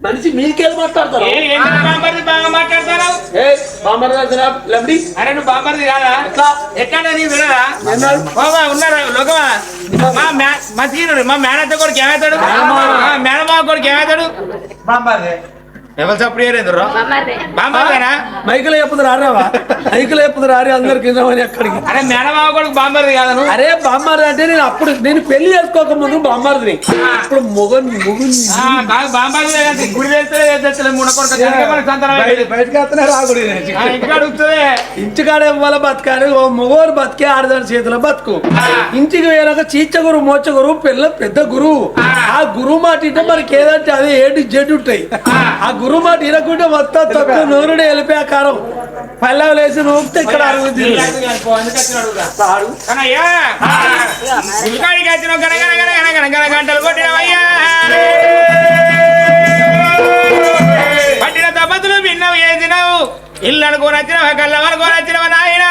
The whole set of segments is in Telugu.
మనిషి మీకేం మాట్లాడతారు? బాంబర్ది అరే నువ్వు బాంబర్ది కాదా? ఎట్లా? ఎక్కడ నీ వినరా ఎన్నాడు? బాబా ఉన్నారా? లోకమా? మా సీనుడు మా మేనత్త కొడుకు ఏమవుతాడు మేనమావ కొడుకు ఏమవుతాడు బాంబాదే ఎవరు చప్పుడు ఏరేంద్రు బాంబర్దేనా మైకులు చెప్పుదు రారావా మైకులు చెప్పుదు రారి అక్కడికి అరే మేనమావ కొడుకు బాంబర్ది కాదా నువ్వు అరే బామ్మారి అంటే నేను అప్పుడు నేను పెళ్ళి చేసుకోక ముందు బామ్మారిని ఇప్పుడు మొగన్ మొగుని. ఆ, బాగా బాంబర్ది గుడి వేస్తే మూడు కొడుకు. బయటకి అడుగుతుంది ఇంటికాడ వాళ్ళ బతకాలి ఓ మొగోరు బతికే ఆడదాని చేతిలో బతుకు. ఇంటికి వేరొక చీచ గురువు మోచ గురువు పిల్ల పెద్ద గురువు. ఆ. గురువు మాట ఇంటే మనకి ఏదంటే అది ఏడు జడ్డు ఉంటాయి. ఆ గురువు మాట వినకుంటే మొత్తం తక్కువ నూరుడే వెళ్ళిపోయా కారం పల్లెలు వేసి నూపితే ఇక్కడ గన గంటలు కొట్టినవయ్యా పట్టిన తపతులు భిన్నవు చేసినావు ఇల్లు అనుకోని వచ్చినవా కళ్ళ అనుకోని వచ్చినవా నాయన?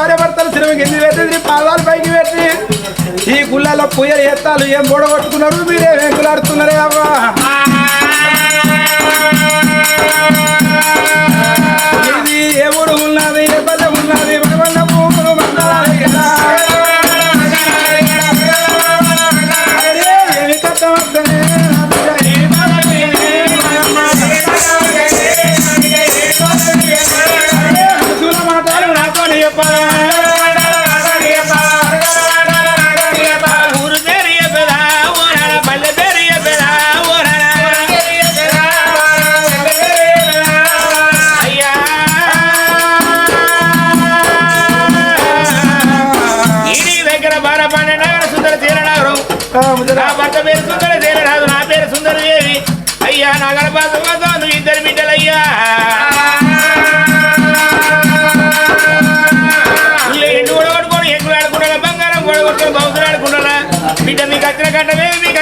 భార్య భర్తలు సినిమా కింది పెట్టి పాదాలు పైకి పెట్టి ఈ గుళ్ళలో పూజలు ఎత్తాలు ఏం బోడగొట్టుకున్నారు? మీరే వెంకులాడుతున్నారే అవ్వా. ఇది ఏ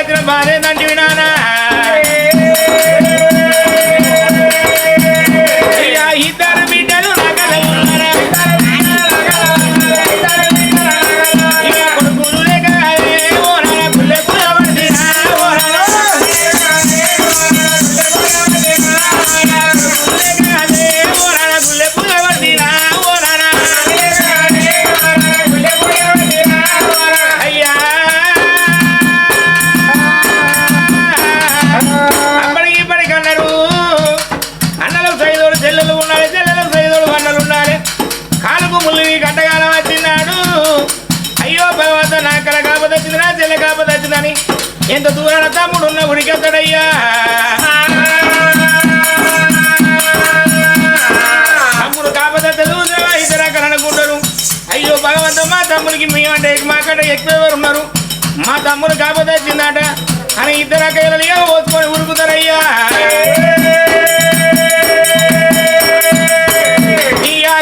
que trabalhei na మా మేము అంటే మాకంటే ఎక్కువ ఎవరు ఉన్నారు? మా తమ్ముడు కాకపోతే వచ్చిందట. అని ఇద్దరు అక్కయ్యలు ఏమో పోసుకొని ఉరుకుతారయ్యా. ఈ ఆ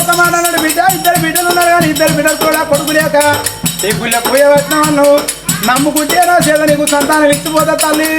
ఒక మాట బిడ్డ ఇద్దరు బిడ్డలు ఉన్నారు కానీ ఇద్దరు బిడ్డలు కూడా కొడుకు లేక ఈ గుళ్ళ పోయే నువ్వు నమ్ముకుంటే నా చేత నీకు సంతానం ఇచ్చిపోతా తల్లి.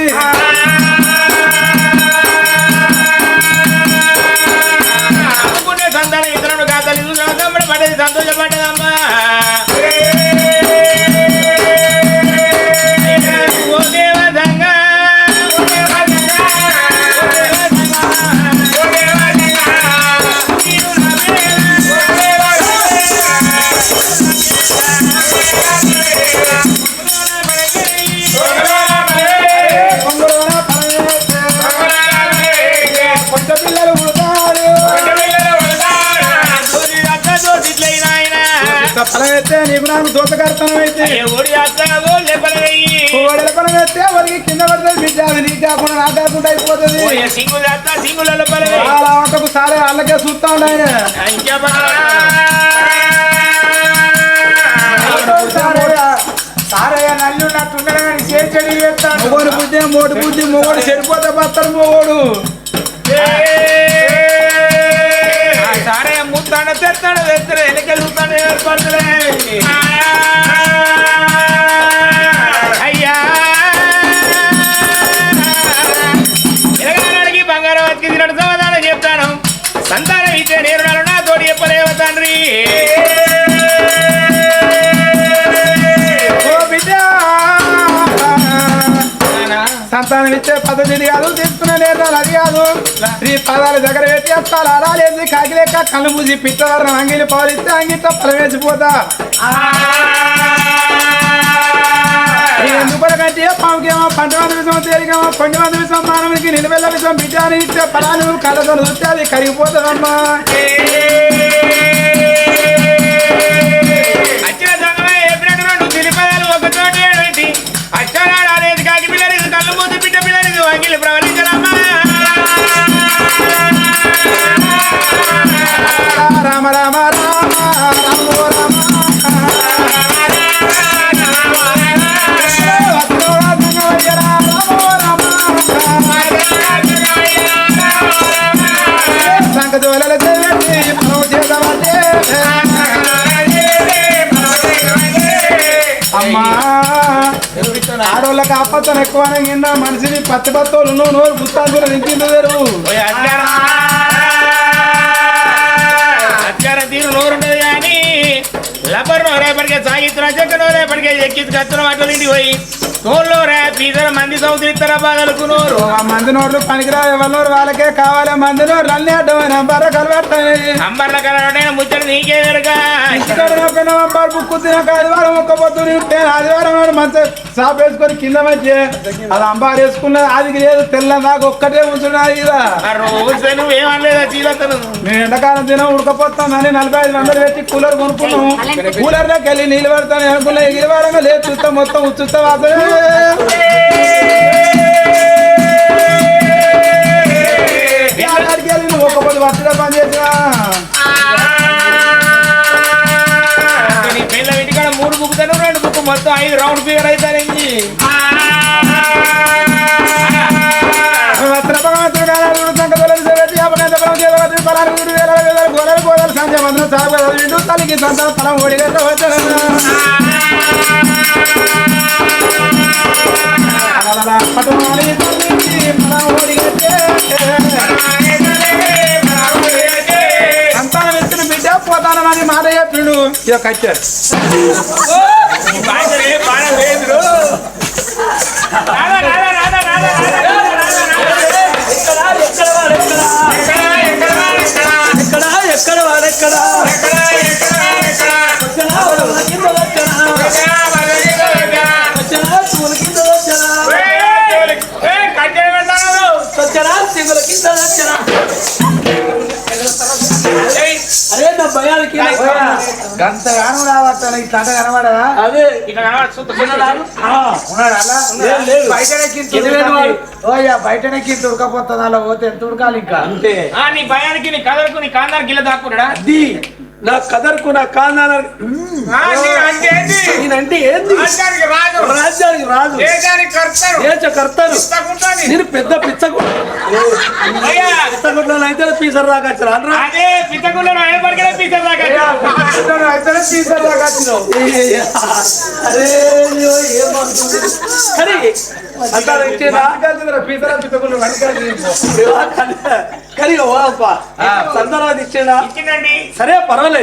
ఎత్తే నీకు నాకు దోతకర్తనం అయితే. ఓడల ఫలం ఎత్తే వాళ్ళకి కింద పడుతుంది బిడ్డ అది నీకు కాకుండా నాకు కాకుండా అయిపోతుంది. చాలా వంటకు సారే వాళ్ళకే చూస్తా ఉండు ఆయన. సారయ్య నల్లు కానీ చేర్చడి చేస్తాను మొగోడు బుద్ధి మోటు బుద్ధి మొగోడు చెడిపోతే బతాడు మొగోడు. సారే తెస్తాడు తెస్తాడు ఎలకెళ్ళి చూస్తాడు ఏర్పడుతులే అయ్యా. ఎలగడానికి బంగారం అతికించినట్టు సమాధానం చెప్తాను. సంతానం సంతానం ఇచ్చే పద్ధతి కాదు తీసుకునే నేర్దాలు అది కాదు. శ్రీ దగ్గర పెట్టి అస్తాలు అడాలేసి కాకిలేక కళ్ళు మూసి పిట్టవారిని అంగిలి పాలిస్తే అంగీతో పలవేసిపోతా ఎందుకంటే పాముకేమో పంట మంది విషయం తేలికేమో పండు మంది విషయం మానవునికి నిలబెల్ల విషయం బిడ్డ అని ఇచ్చే ఫలాలు కళ్ళతో చూస్తే అది కరిగిపోతుందమ్మా. మనిషిని పత్తి నూనె నువ్వు నోరు పుస్తాలు నింపింది వేరు ఓయ్ తీరు నోరుండదు కానీ లబ్బర్ రేపటికే సాగిస్తున్న చెక్కనో రేపటికే ఎక్కించి కత్తున్న వాటిలో ఇంటికి పోయి. తోళ్ళు రే పీసర మంది సౌతులు ఇస్తారా నోట్లు పనికిరా ఎవరి వాళ్ళకే కావాలి మంది నోట్లు అన్ని అడ్డమైన బర్ర కలబెట్టాయి అంబర్ల ముచ్చట నీకే వెనుక బుక్కు తినక ఆదివారం ఒక్క పొద్దు ఆదివారం మంచి షాప్ వేసుకొని కింద మంచి అది అంబారు వేసుకున్న అది లేదు తెల్ల నాకు ఒక్కటే ఉంచున్నాయి ఇదా ఆ రోజు నువ్వు ఏమనలేదా చీలతను మేము ఎండాకాలం తినం ఉడకపోతామని నలభై ఐదు వందలు పెట్టి కూలర్ కొనుక్కున్నాం కూలర్లోకి వెళ్ళి నీళ్ళు పెడతాను అనుకున్నా ఇరవై లేదు చూస్తా మొత్తం నువ్వు ఒక్క పొద్దు పట్టుగా పని చేసినా. మూడు బుక్కుతాను రెండు బుక్ మొత్తం ఐదు రౌండ్ ఫిగర్ అవుతారండి వస్త్ర భగవంతుడు గారు సంక తొలగి పట్టుమాలి మన ఓడిగట్టే సంతానం ఇచ్చిన బిడ్డ పోతానని మాట చెప్పిండు ఇక కట్టారు గంతగానం రావట్టాను ఇట్లా అంటే కనబడదా? అదే. చిన్నదాను? ఆ, ఉన్నాడు? అలా లేదు, లేదు. బయటనే కింద ఎదురైన వాడు. ఓయ్యా బయటనే కింద ఉడకపోతుంది? అలా పోతే ఎంత ఉడకాలి ఇంకా? అంతే. నీ భయానికి నీ కదలకు నీ కాందానికి గిల్ల దాక్కుడా అది. నా కదర్కు నా కాందాన నేనంటే ఏంది? రాజు. రాజ్యానికి రాజు. దేశానికి కర్తరు. దేశ కర్తను పుస్తకుంటాని. నేను పెద్ద పిచ్చగుడ్లను అయితే పీసర్ దాకా? కానీ ఇచ్చిందండి. సరే పర్వాలేదు.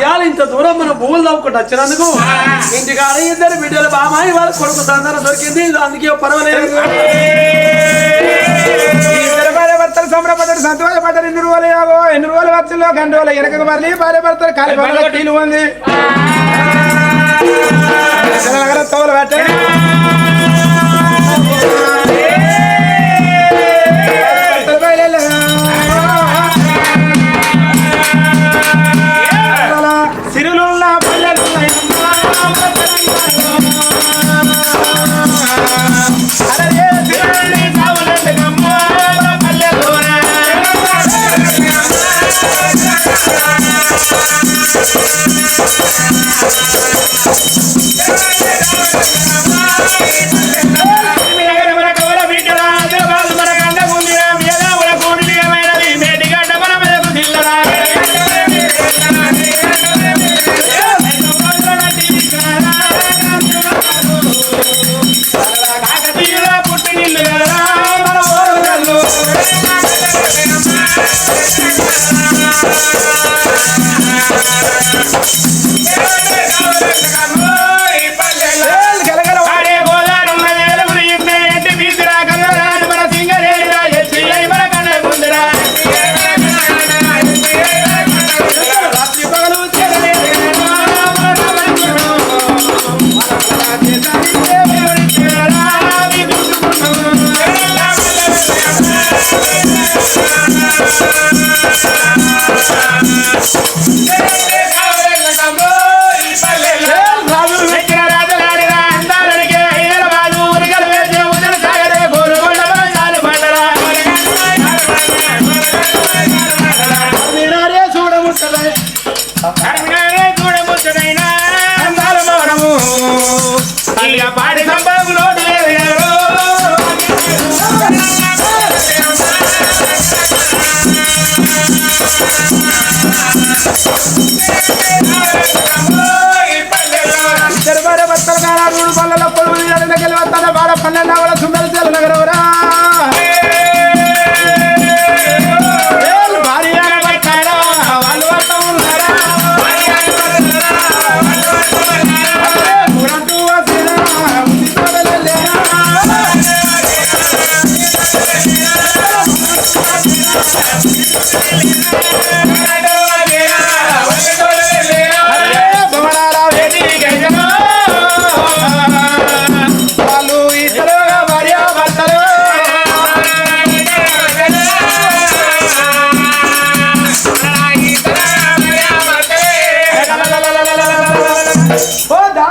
ఇవాళ ఇంత దూరం మనం భూములు తవ్వుకుంటూ వచ్చినందుకు ఇంటికాడ ఇద్దరు బిడ్డలు బామా ఇవాళ కొడుకు సందర్భం దొరికింది. అందుకే పర్వాలేదు. భర్తలు సంబరపడ్డారు సంతోషపడ్డారు. ఎన్ని రోజులు యాగో ఎన్ని రోజులు వచ్చిందో? గంట రోజులు. వెనక మరలి భార్య భర్తలు కాలి పనుల కీలు ఉంది. జననగర తోలు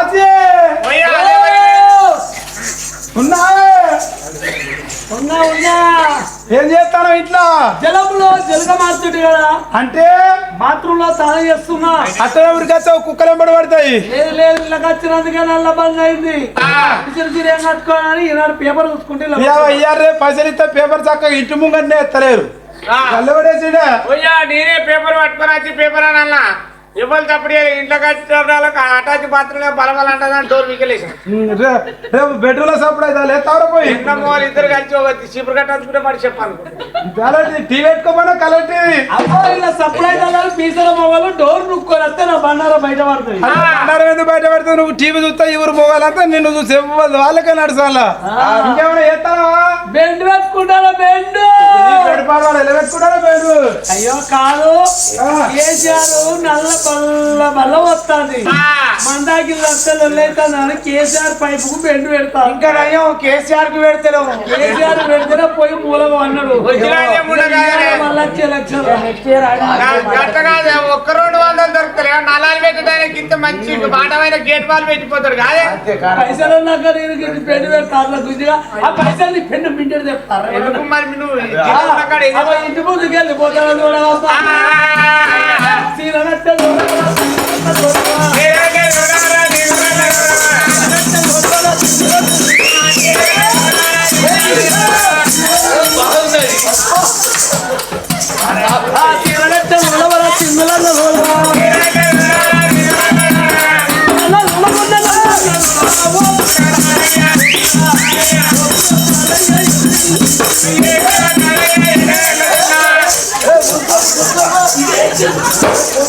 ఓ దాసి ఉన్నాయే ఉన్నా ఉన్నా. ఏం చేస్తాను ఇంట్లో? జలంలో జలగ మారుతుంటే కదా. అంటే? బాత్రూమ్లో స్నానం చేస్తున్నా. అట్ట ఉరికొచ్చావు కుక్కలు ఎంబడి పడతాయి. లేదు లేదు ఇళ్ళకి వచ్చినందుకే నల్ల బంద్ అయింది. ఏం కట్టుకోవాలని ఈనాడు పేపర్ చూసుకుంటే ఇయ్యారే పైసలు ఇస్తే పేపర్ చక్కగా ఇంటి ముంగనే ఎత్తలేరు. నేనే పేపర్ పట్టుకొని వచ్చి పేపర్ అని అన్నా ఇవ్వాలి తప్పుడు ఇంట్లోకి వచ్చి అటాచ్ బాత్రూమ్ బలబల అంటదని డోర్ వికెలేసి రేపు బెడ్రూమ్లో సప్పుడు అయితే లేతావరా పోయి. చిన్న వాళ్ళు ఇద్దరు కలిసి ఒక చీపురు కట్టించుకుంటే మరి చెప్పాను టీవీ పెట్టుకోమన్నా అబ్బో ఇలా సప్లై కలర్ పీసల మొగలు డోర్ నుక్కొని వస్తే నా బండారం బయట పడుతుంది. అందరం ఎందుకు బయట పెడతావు నువ్వు టీవీ చూస్తా ఎవరు పోవాలంటే నిన్ను చూసి ఇవ్వదు వాళ్ళకే నడుచాలా ఇంకేమైనా చేస్తావా? బెండ్ పెట్టుకుంటారా బెండ్? పెట్టుకుంటారా బెడ్? అయ్యో కాదు. కేసీఆర్ నల్ల బల్ల బల్ల వస్తుంది. మందాకి లక్షలు వెళ్ళైతుందని కేసీఆర్ పైపు కు బెండ్ పెడతా. ఇంకా నయ్యం కేసీఆర్కి పెడతారు కేసీఆర్ పెడితేనే పోయి మూలం అన్నాడు. మళ్ళీ వచ్చే లక్షలు. ఒక్క రెండు వందలు దొరుకుతాయి నలాలు పెట్టడానికి ఇంత మంచి బాటమైన గేట్ బాల్ పెట్టిపోతాడు కాదే? పైసలు ఉన్నాక నేను పెండు పెడతారు గుంజిగా. ఆ పైసలు నీ పెన్ను మింటెడు చెప్తారు మరి నువ్వు కాడ ఇంటి ముందుకు వెళ్ళి పోతాను చూడవా సీరనట్టే Yeah.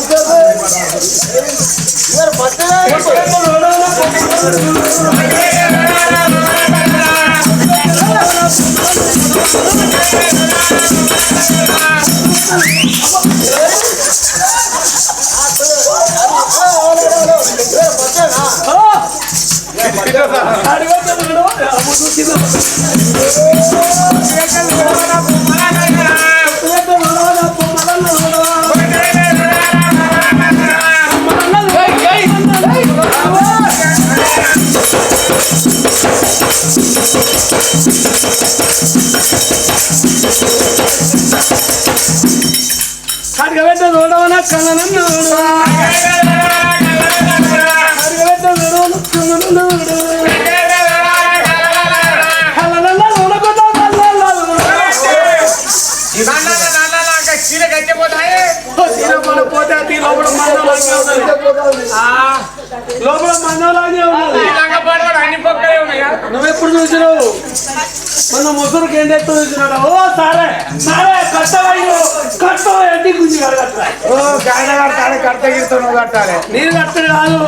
అడిగో లోపల మందలాగే ఉన్నది లోపల నువ్వెప్పుడు చూసినావు మన ముసురుకి ఏం తెస్తూ చూసినాడు ఓ సారే సారే కట్టవయ్యో గాయన కడతాడు కడత గిడత నువ్వు కట్టాలి. నీరు కట్టడు కాదు.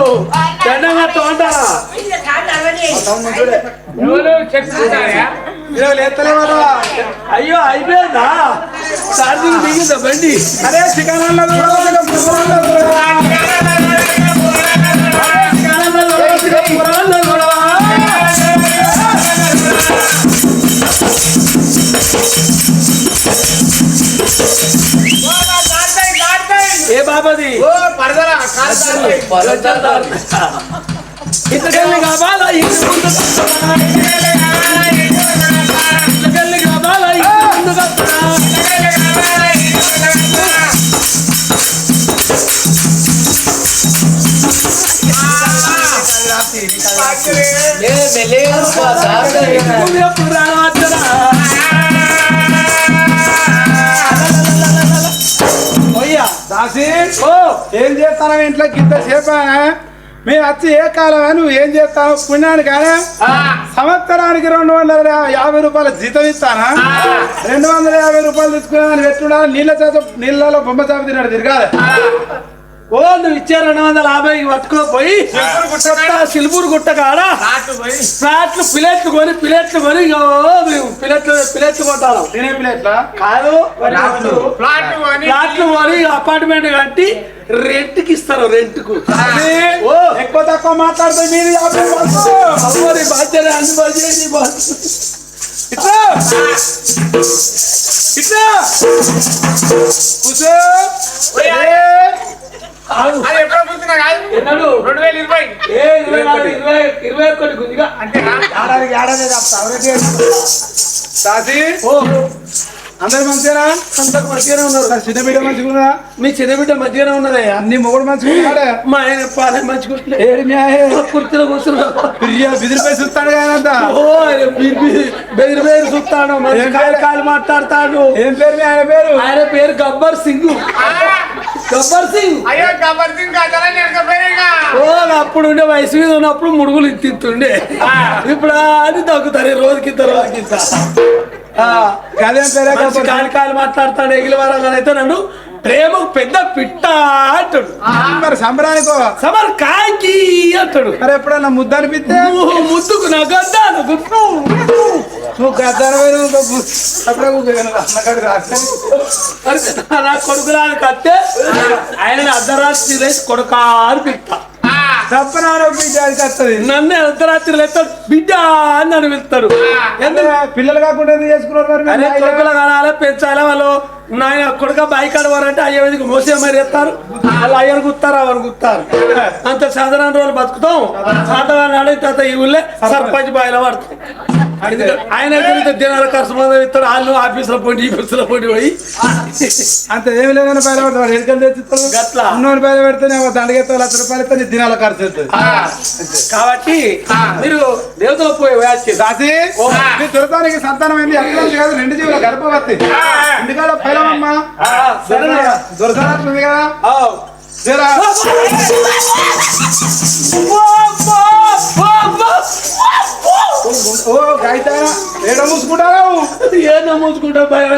దండం కట్ట అయ్యో అయిపోయిందా? ఛార్జింగ్ దిగిందా బండి? అరే చికెన్ ఏ బాబాది ఓ పరదరా ఇంతకెళ్ళి కావాలా ఇంటి ముందు కట్టరా? ఇంతకెళ్ళి కావాలా ఇంటి ముందు కట్టరా? నువ్వు ఎప్పుడు ఓ ఏం చేస్తాను ఇంట్లో గిద్ద సేపా మేము వచ్చి ఏ కాలం నువ్వు ఏం చేస్తావు? పుణ్యానికి కానీ సంవత్సరానికి రెండు వందల యాభై రూపాయల జీతం ఇస్తానా? రెండు వందల యాభై రూపాయలు తీసుకున్నాను పెట్టుడా నీళ్ళ చేత నీళ్ళలో బొమ్మ చేప తిన్నాడు తిరగాలి. ఓ నువ్వు ఇచ్చే రెండు వందల యాభైకి పట్టుకోపోయి సిల్పూరు గుట్ట కాడ ప్లాట్లు పిలెట్లు కొని పిలెట్లు కొని పిలెట్లు పిలెట్లు కొంటాను తినే ప్లేట్లా? కాదు ప్లాట్లు కొని. అపార్ట్మెంట్ కట్టి రెంట్కి ఇస్తారు రెంట్కు ఓ. ఎక్కువ తక్కువ మాట్లాడితే మీరు బాధ్యత బాధ్యత ఇట్లా. ఇట్లా. కూర్చో. ఆగు. అది ఎప్పుడో కూర్చున్నా కాదు? ఎన్నడు? రెండు వేల ఇరవై. ఏ ఇరవై నాలుగు ఇరవై ఇరవై ఒకటి గుంజిగా. ఏడాదికి ఏడాది ఎవరికి దాసి? ఓ అందరు మంచిగా అంతకు మంచిగానే ఉన్నారు. చిన్న బిడ్డ మంచిగా మీ చిన్న బిడ్డ మంచిగానే ఉన్నదయ్యా? అన్ని మొగుడు మంచిగా మా ఆయన పాలే మంచిగా కుర్చీలో కూర్చున్నా బిర్యా బిదిరిపై చూస్తాడు కానంత ఓ ఆయన బి- బి- బెదిరి బెదిరి చూస్తాడు కాయలు మాట్లాడతాడు. ఏం పేరు మీ ఆయన పేరు? ఆయన పేరు గబ్బర్ సింగ్. గబ్బర్ సింగ్. అయ్యో గబ్బర్ సింగ్ ఓ అప్పుడు ఉండే వయసు మీద ఉన్నప్పుడు ముడుగులు తింటుండే ఇప్పుడు అది తగ్గుతారు రోజుకింత రోజుకింత. మాట్లాడతాడు ఎగిలి వరంగా అయితే నన్ను ప్రేమకు పెద్ద పిట్ట అంటాడు. మరి సంబరానికో సమర్ కాకి అంటాడు. మరి ఎప్పుడన్నా ముద్ద అనిపిస్తే? ముద్దుకు నా గద్దాను గుర్తు నువ్వు గద్దాన నా కొడుకులాని కట్టే ఆయన అర్ధరాత్రి లేచి కొడుకా అని పిలుస్తా. తప్పనారో బీజానికి వస్తుంది. నన్ను అర్ధరాత్రి లేక బిడ్డ అని నన్ను పిలుస్తాడు పిల్లలు కాకుండా చేసుకున్నారు మరి పెంచాలి వాళ్ళు? నాయన కొడుక బైక్ ఆడవారంటే అయ్యే విధంగా మోసే మరి ఎత్తారు? వాళ్ళు అయ్యను గుత్తారు అవరు గుత్తారు. అంత సాధారణ రోజులు బతుకుతాం. సాధారణ నాడు తర్వాత ఈ ఊళ్ళే సర్పంచ్ బాయిల పడతాం. ఆయన దినాల ఖర్చు మంది ఇస్తాడు వాళ్ళు ఆఫీసులో పోటీ ఈ ఆఫీసులో పోటీ పోయి. అంత ఏమి లేదని బయట పెడతాడు ఎడుకలు తెచ్చిస్తాడు గట్ల. ఉన్నోని బయట పెడితేనే దండగెత్తా లక్ష రూపాయలు ఇస్తే దినాల ఖర్చు అవుతుంది. కాబట్టి మీరు దేవతలు పోయి దాసి దురతానికి సంతానం అట్లా కాదు రెండు జీవుల గర్భవతి. ఎందుకంటే పైలమమ్మ సరే దురసానట్లుంది కదా? జరా ఓ గాయతారా ఏడ మూసుకుంటావు? ఏ నమ్ముకుంటా భయం